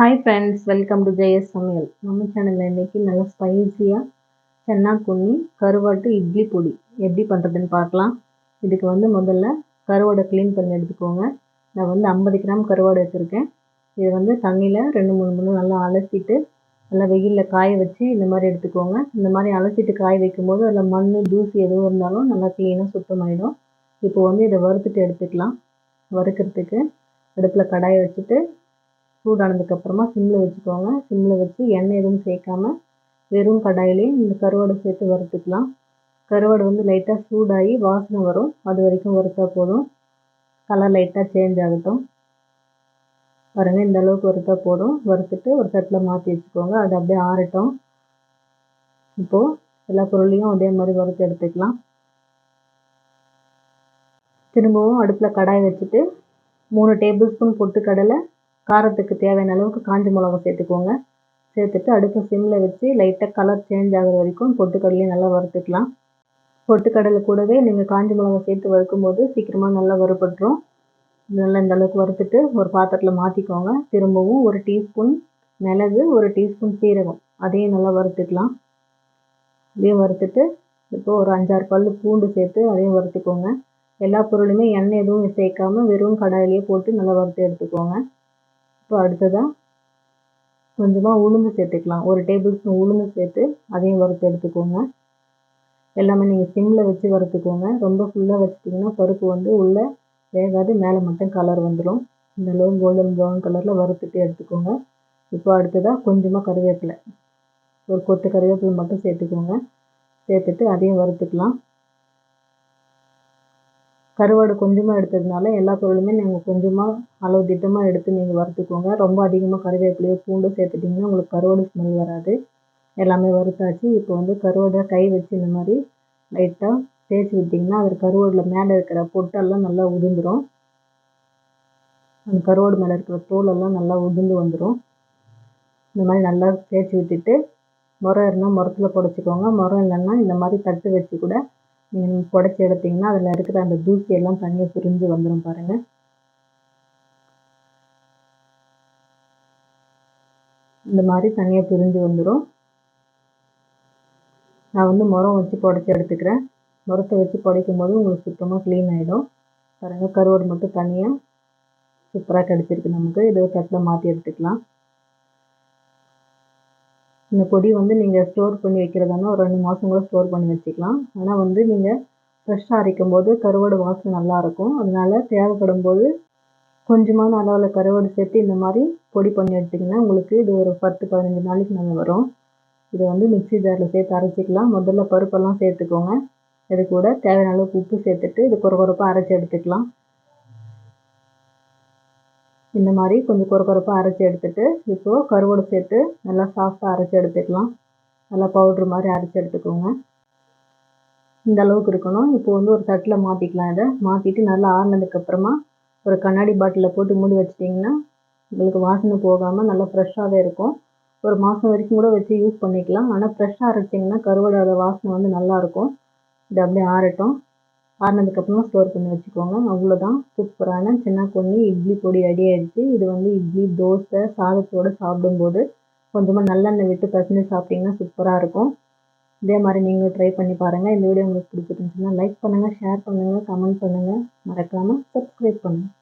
Hi friends welcome to Jaya's சமையல். நம்ம சேனலில் இன்றைக்கி நல்லா ஸ்பைஸியாக சென்னா குன்னி கருவாட்டு இட்லி பொடி. எப்படி பண்ணுறதுன்னு பார்க்கலாம். இதுக்கு வந்து முதல்ல கருவாடை க்ளீன் பண்ணி எடுத்துக்கோங்க. நான் வந்து ஐம்பது கிராம் கருவாடு வச்சுருக்கேன். இதை வந்து தண்ணியில் ரெண்டு மூணு மூணு நல்லா அலசிட்டு நல்லா வெயிலில் காய வச்சு இந்த மாதிரி எடுத்துக்கோங்க. இந்த மாதிரி அலசிட்டு காய வைக்கும்போது அதில் மண் தூசி எதுவும் இருந்தாலும் நல்லா க்ளீனாக சுத்தமாயிடும். இப்போ வந்து இதை வறுத்துட்டு எடுத்துக்கலாம். வறுக்கிறதுக்கு அடுப்பில் கடாயை வச்சுட்டு சூடானதுக்கப்புறமா சிம்மில் வச்சுக்கோங்க. சிம்மில் வச்சு எண்ணெய் எதுவும் சேர்க்காம வெறும் கடாயிலே இந்த கருவாடை சேர்த்து வறுத்துக்கலாம். கருவாடு வந்து லைட்டாக சூடாகி வாசனை வரும். அது வரைக்கும் வறுத்தா போதும். கலர் லைட்டாக சேஞ்ச் ஆகட்டும். பாருங்கள் இந்த அளவுக்கு வறுத்தா போதும். வறுத்துட்டு ஒரு தட்டில் மாற்றி வச்சுக்கோங்க. அது அப்படியே ஆறட்டும். இப்போது எல்லா பொருளையும் அதே மாதிரி வறுத்து எடுத்துக்கலாம். திரும்பவும் அடுப்பில் கடாய் வச்சுட்டு மூணு டேபிள் ஸ்பூன் பொட்டுக்கடலை காரத்துக்கு தேவையான அளவுக்கு காஞ்ச மிளகா சேர்த்துக்கோங்க. சேர்த்துட்டு அடுப்பை சிம்மில் வச்சு லைட்டாக கலர் சேஞ்ச் ஆகிற வரைக்கும் பொட்டுக்கடலையும் நல்லா வறுத்துக்கலாம். பொட்டுக்கடலை கூடவே நீங்கள் காஞ்ச மிளகா சேர்த்து வறுக்கும் போது சீக்கிரமாக நல்லா வறுபட்டுரும். நல்லா இந்த அளவுக்கு வறுத்துட்டு ஒரு பாத்திரத்தில் மாற்றிக்கோங்க திரும்பவும் ஒரு டீஸ்பூன் மிளகு ஒரு டீஸ்பூன் சீரகம். அதையும் நல்லா வறுத்துக்கலாம். அதையும் வறுத்துட்டு இப்போ ஒரு அஞ்சாறு பல் பூண்டு சேர்த்து அதையும் வறுத்துக்கோங்க. எல்லா பொருளுமே எண்ணெய் எதுவும் சேர்க்காம வெறும் கடாயிலேயே போட்டு நல்லா வறுத்து எடுத்துக்கோங்க. இப்போ அடுத்ததாக கொஞ்சமாக உளுந்து சேர்த்துக்கலாம். ஒரு டேபிள் ஸ்பூன் உளுந்து சேர்த்து அதையும் வறுத்து எடுத்துக்கோங்க. எல்லாமே நீங்கள் சிம்மில் வச்சு வறுத்துக்கோங்க. ரொம்ப ஃபுல்லாக வச்சுட்டிங்கன்னா பருப்பு வந்து உள்ளே வேகாது மேலே மட்டும் கலர் வந்துடும் இந்த லோ கோல்டன் ப்ரௌன் கலரில் வறுத்துட்டு எடுத்துக்கோங்க. இப்போ அடுத்ததாக கொஞ்சமாக கருவேப்பிலை. ஒரு கொத்து கருவேப்பிலை மட்டும் சேர்த்துக்கோங்க. சேர்த்துட்டு அதையும் வறுத்துக்கலாம். கருவாடு கொஞ்சமாக எடுத்ததுனால எல்லா பொருளுமே நீங்கள் கொஞ்சமாக அளவு திட்டமாக எடுத்து நீங்கள் வறுத்துக்கோங்க. ரொம்ப அதிகமாக கருவேப்பிலையோ பூண்டும் சேர்த்துட்டிங்கன்னா உங்களுக்கு கருவாடு ஸ்மெல் வராது. எல்லாமே வறுத்தாச்சு. இப்போ வந்து கருவாடை கை வச்சு இந்த மாதிரி லைட்டாக தேய்ச்சி விட்டிங்கன்னா அது கருவாடில் மேலே இருக்கிற பொட்டெல்லாம் நல்லா உதிர்ந்துடும் அந்த கருவாடு மேலே இருக்கிற தோலெல்லாம் நல்லா உதிர்ந்து வந்துடும் இந்த மாதிரி நல்லா தேய்ச்சி விட்டுட்டு முறம் இருந்தால் முரத்தில் புடச்சிக்கோங்க. முறம் இல்லைன்னா இந்த மாதிரி தட்டு வச்சு கூட நீங்கள் புடச்சி எடுத்திங்கன்னா அதில் இருக்கிற அந்த தூசி எல்லாம் தனியாக பிரிஞ்சு வந்துடும் பாருங்கள் இந்த மாதிரி தனியாக பிரிஞ்சு வந்துடும் நான் வந்து முரம் வச்சு புடச்சி எடுத்துக்கிறேன். முரத்தை வச்சு புடைக்கும் போது உங்களுக்கு சுத்தமாக க்ளீன் ஆகிடும் பாருங்கள் கருவாடு மட்டும் தனியாக சூப்பராக கிடச்சிருக்கு நமக்கு. இதை தட்டில் மாற்றி எடுத்துக்கலாம். இந்த பொடி வந்து நீங்கள் ஸ்டோர் பண்ணி வைக்கிறதானா ஒரு ரெண்டு மாதம் கூட ஸ்டோர் பண்ணி வச்சுக்கலாம். ஆனால் வந்து நீங்கள் ஃப்ரெஷ்ஷாக அரைக்கும் போது கருவாடு வாசனை நல்லாயிருக்கும் அதனால் தேவைப்படும் போது கொஞ்சமான அளவில் கருவாடு சேர்த்து இந்த மாதிரி பொடி பண்ணி எடுத்திங்கன்னா உங்களுக்கு இது ஒரு பத்து பதினஞ்சு நாளைக்கு நாங்கள் வரும். இதை வந்து மிக்சி ஜாரில் சேர்த்து அரைச்சிக்கலாம். முதல்ல பருப்பெல்லாம் சேர்த்துக்கோங்க. இது கூட தேவையான அளவுக்கு உப்பு சேர்த்துட்டு இது குறை குறைப்பாக அரைச்சி எடுத்துக்கலாம். இந்த மாதிரி கொஞ்சம் குறை அரைச்சி எடுத்துகிட்டு இப்போது கருவோடு சேர்த்து நல்லா சாஃப்டாக அரைச்சி எடுத்துக்கலாம். நல்லா பவுட்ரு மாதிரி அரைச்சி எடுத்துக்கோங்க. இந்த அளவுக்கு இருக்கணும். இப்போ வந்து ஒரு தட்டில் மாற்றிக்கலாம் இதை. மாற்றிட்டு நல்லா ஆறினதுக்கப்புறமா ஒரு கண்ணாடி பாட்டிலில் போட்டு மூடி வச்சிட்டிங்கன்னா உங்களுக்கு வாசனை போகாமல் நல்லா ஃப்ரெஷ்ஷாகவே இருக்கும். ஒரு மாதம் வரைக்கும் கூட வச்சு யூஸ் பண்ணிக்கலாம். ஆனால் ஃப்ரெஷ்ஷாக அரைச்சிங்கன்னா கருவாடோட வாசனை வந்து நல்லாயிருக்கும் இது அப்படியே ஆறட்டும். ஆறினதுக்கப்புறமா ஸ்டோர் பண்ணி வச்சுக்கோங்க. அவ்வளோதான் சூப்பரான சின்ன பொண்ணி இட்லி பொடி ரெடி ஆகிடுச்சு இது வந்து இட்லி தோசை சாதத்தோடு சாப்பிடும்போது கொஞ்சமாக நல்லெண்ணெய் விட்டு பசஞ்சு சாப்பிட்டிங்கன்னா சூப்பராக இருக்கும். இதே மாதிரி நீங்களும் ட்ரை பண்ணி பாருங்கள் இந்த வீடியோ உங்களுக்கு பிடிச்சிருந்துச்சுன்னா லைக் பண்ணுங்கள் ஷேர் பண்ணுங்கள் கமெண்ட் பண்ணுங்கள் மறக்காமல் சப்ஸ்கிரைப் பண்ணுங்கள்